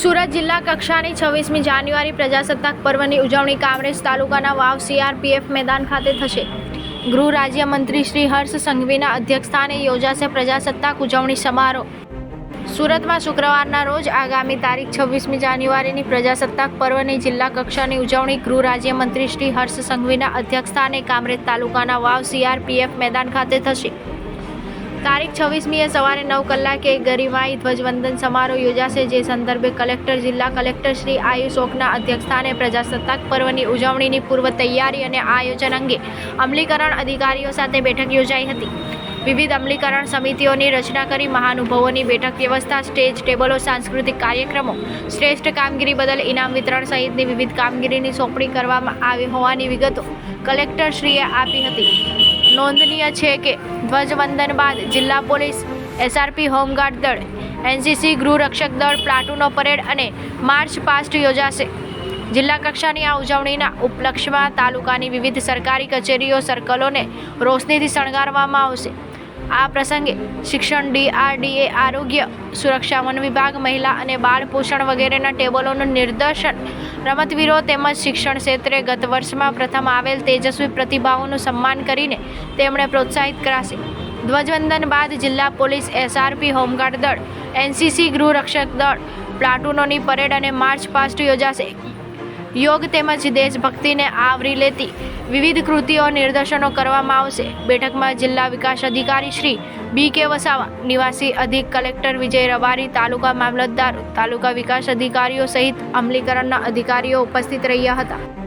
સુરત જિલ્લા કક્ષાની છવ્વીસમી જાન્યુઆરી પ્રજાસત્તાક પર્વની ઉજવણી કામરેજ તાલુકાના વાવ સીઆરપીએફ મેદાન ખાતે થશે. ગૃહ રાજ્યમંત્રી શ્રી હર્ષ સંઘવીના અધ્યક્ષસ્થાને યોજાશે પ્રજાસત્તાક ઉજવણી સમારોહ. સુરતમાં શુક્રવારના રોજ આગામી તારીખ છવ્વીસમી જાન્યુઆરીની પ્રજાસત્તાક પર્વની જિલ્લા કક્ષાની ઉજવણી ગૃહ રાજ્યમંત્રી શ્રી હર્ષ સંઘવીના અધ્યક્ષસ્થાને કામરેજ તાલુકાના વાવ સીઆરપીએફ મેદાન ખાતે થશે. તારીખ છવ્વીસમીએ સવારે નવ કલાકે ગરિમાઈ ધ્વજવંદન સમારોહ યોજાશે, જે સંદર્ભે કલેક્ટર, જિલ્લા કલેક્ટર શ્રી આયુષ ઓકના અધ્યક્ષસ્થાને પ્રજાસત્તાક પર્વની ઉજવણીની પૂર્વ તૈયારી અને આયોજન અંગે અમલીકરણ અધિકારીઓ સાથે બેઠક યોજાઈ હતી. વિવિધ અમલીકરણ સમિતિઓની રચના કરી મહાનુભાવોની બેઠક વ્યવસ્થા, સ્ટેજ ટેબલો, સાંસ્કૃતિક કાર્યક્રમો, શ્રેષ્ઠ કામગીરી બદલ ઇનામ વિતરણ સહિતની વિવિધ કામગીરીની સોંપણી કરવામાં આવી હોવાની વિગતો કલેક્ટરશ્રીએ આપી હતી. નોંધનીય છે કે ધ્વજવંદન બાદ જિલ્લા પોલીસ એસઆરપી હોમગાર્ડ દળ એનસીસી ગૃહરક્ષક દળ, પ્લાટુનો પરેડ અને માર્ચ પાસ્ટ યોજાશે. જિલ્લા કક્ષાની આ ઉજવણીના ઉપલક્ષ્યમાં તાલુકાની વિવિધ સરકારી કચેરીઓ, સર્કલોને રોશનીથી શણગારવામાં આવશે. આ પ્રસંગે શિક્ષણ ડીઆરડીએ આરોગ્ય, સુરક્ષા, વન વિભાગ, મહિલા અને બાળ પોષણ વગેરેના ટેબલોનું નિર્દેશન રમતવીરો તેમજ શિક્ષણ ક્ષેત્રે ગત વર્ષમાં પ્રથમ આવેલ તેજસ્વી પ્રતિભાઓનું સન્માન કરીને તેમણે પ્રોત્સાહિત કરાશે. ધ્વજવંદન બાદ જિલ્લા પોલીસ એસઆરપી, હોમગાર્ડ દળ, એનસીસી ગૃહરક્ષક દળ, પ્લાટૂનોની પરેડ અને માર્ચ પાસ્ટ યોજાશે. યોગ તેમજ દેશભક્તિને આવરી લેતી વિવિધ કૃતિઓ નિર્દેશનો કરવામાં આવશે. બેઠકમાં જિલ્લા વિકાસ અધિકારી શ્રી બી કે વસાવા, નિવાસી અધિક કલેક્ટર વિજય રબારી, તાલુકા મામલતદાર, તાલુકા વિકાસ અધિકારીઓ સહિત અમલીકરણના અધિકારીઓ ઉપસ્થિત રહ્યા હતા.